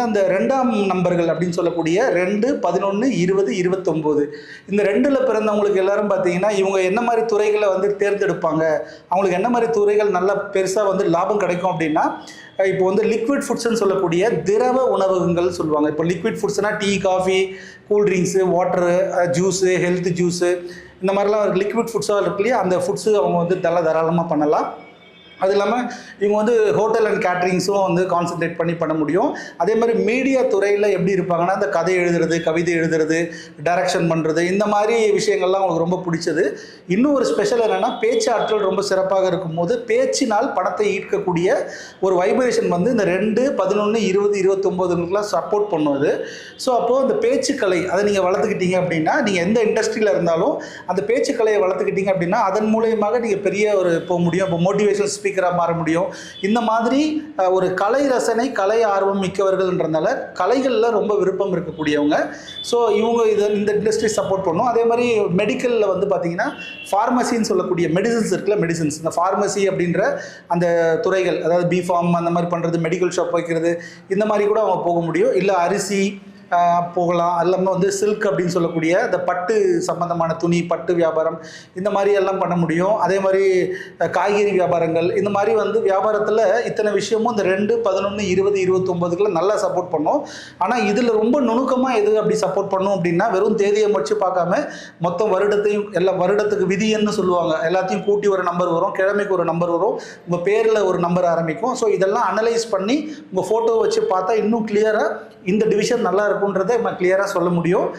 அந்த ரெண்டாம் நம்பர்கள் அப்படின்னு சொல்லக்கூடிய ரெண்டு பதினொன்று இருபது இருபத்தொம்போது. இந்த ரெண்டில் பிறந்தவங்களுக்கு எல்லாரும் பார்த்தீங்கன்னா இவங்க என்ன மாதிரி துறைகளை வந்து தேர்ந்தெடுப்பாங்க? அவங்களுக்கு என்ன மாதிரி துறைகள் நல்லா பெருசாக வந்து லாபம் கிடைக்கும் அப்படின்னா இப்போ வந்து லிக்விட் ஃபுட்ஸ்னு சொல்லக்கூடிய திரவ உணவகங்கள் சொல்லுவாங்க. இப்போ liquid ஃபுட்ஸ்னால் tea coffee cool drinks water juice health juice இந்த மாதிரிலாம் லிக்விட் ஃபுட்ஸாக இருக்கு இல்லையா? அந்த ஃபுட்ஸு அவங்க வந்து நல்லா தாராளமாக பண்ணலாம். அது இல்லாமல் இவங்க வந்து ஹோட்டல் அண்ட் கேட்ரிங்ஸும் வந்து கான்சென்ட்ரேட் பண்ணி பண்ண முடியும். அதே மாதிரி மீடியா துறையில் எப்படி இருப்பாங்கன்னா இந்த கதை எழுதுறது கவிதை எழுதுறது டைரக்ஷன் பண்ணுறது இந்த மாதிரி விஷயங்கள்லாம் அவங்களுக்கு ரொம்ப பிடிச்சது. இன்னும் ஒரு ஸ்பெஷல் என்னென்னா பேச்சு ஆற்றல் ரொம்ப சிறப்பாக இருக்கும்போது பேச்சினால் பணத்தை ஈர்க்கக்கூடிய ஒரு வைப்ரேஷன் வந்து இந்த ரெண்டு பதினொன்று இருபது இருபத்தொம்போதுங்களுக்குலாம் சப்போர்ட் பண்ணுவது ஸோ அப்போது அந்த பேச்சுக்கலை அதை நீங்கள் வளர்த்துக்கிட்டீங்க அப்படின்னா நீங்கள் எந்த இண்டஸ்ட்ரியில் இருந்தாலும் அந்த பேச்சுக்கலையை வளர்த்துக்கிட்டீங்க அப்படின்னா அதன் மூலயமாக நீங்கள் பெரிய ஒரு போக முடியும் இப்போ மோட்டிவேஷன் ஸ்பீக்கராக மாற முடியும். இந்த மாதிரி ஒரு கலை ரசனை கலை ஆர்வம் மிக்கவர்கள்ன்றனால கலைகளில் ரொம்ப விருப்பம் இருக்கக்கூடியவங்க. ஸோ இவங்க இதை இந்த இண்டஸ்ட்ரி சப்போர்ட் பண்ணும். அதே மாதிரி மெடிக்கலில் வந்து பார்த்தீங்கன்னா ஃபார்மசின்னு சொல்லக்கூடிய மெடிசன்ஸ் இருக்குல்ல மெடிசின்ஸ் இந்த ஃபார்மசி அப்படின்ற அந்த துறைகள் அதாவது பிஃபார்ம் அந்த மாதிரி பண்ணுறது மெடிக்கல் ஷாப் வைக்கிறது இந்த மாதிரி கூட அவங்க போக முடியும். இல்லை அரிசி போகலாம். அது இல்லாமல் வந்து சில்க் அப்படின்னு சொல்லக்கூடிய இந்த பட்டு சம்பந்தமான துணி பட்டு வியாபாரம் இந்த மாதிரி எல்லாம் பண்ண முடியும். அதே மாதிரி காய்கறி வியாபாரங்கள் இந்த மாதிரி வந்து வியாபாரத்தில் இத்தனை விஷயமும் இந்த ரெண்டு பதினொன்று இருபது இருபத்தொம்போதுக்குள்ள நல்லா சப்போர்ட் பண்ணும். ஆனால் இதில் ரொம்ப நுணுக்கமாக எது அப்படி சப்போர்ட் பண்ணும் அப்படின்னா வெறும் தேதியை மட்டும் பார்க்காம மொத்தம் வருடத்தையும் எல்லா வருடத்துக்கு விதின்னு சொல்லுவாங்க. எல்லாத்தையும் கூட்டி ஒரு நம்பர் வரும் கிழமைக்கு ஒரு நம்பர் வரும் உங்கள் பேரில் ஒரு நம்பர் ஆரம்பிக்கும். ஸோ இதெல்லாம் அனலைஸ் பண்ணி உங்கள் ஃபோட்டோ வச்சு பார்த்தா இன்னும் கிளியராக இந்த டிவிஷன் நல்லா இருக்கும். இருக்குன்றதை நம்ம கிளியராக சொல்ல முடியும்.